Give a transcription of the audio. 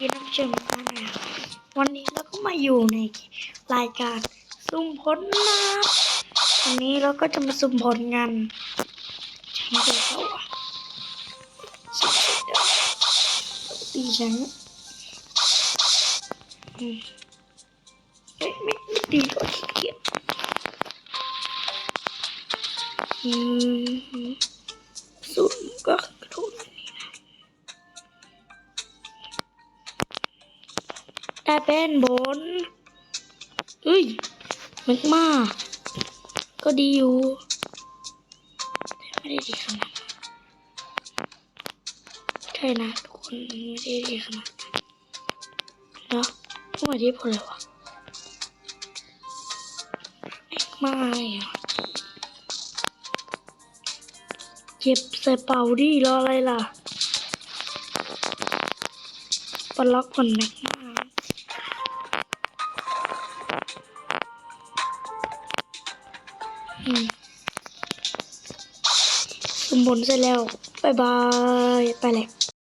ยินดีรับชมกันนะครับวันนี้เราก็มาอยู่ในรายการสุ่มผลนะวันนี้เราก็จะมาสุ่มผลกันฉันเข้าอะสุ่มเสร็จแล้วตีฉันเอ้ยไม่ไม่ตีก็ขี้เกียจอืมสุ่มก็ ได้เป็นบนเฮ้ยมึกมากก็ดีอยู่แต่ไม่ได้ดีขนาดใช่นะทุกคนไม่ได้ดีขนาดนั้นเนาะเมื่อที่พอเลยวะแม่งมากเลยอะเก็บใส่เป่าดิรออะไรล่ะปล็อกผลแม็กม สมบูรณ์เสร็จแล้วบายบาย ไปเลย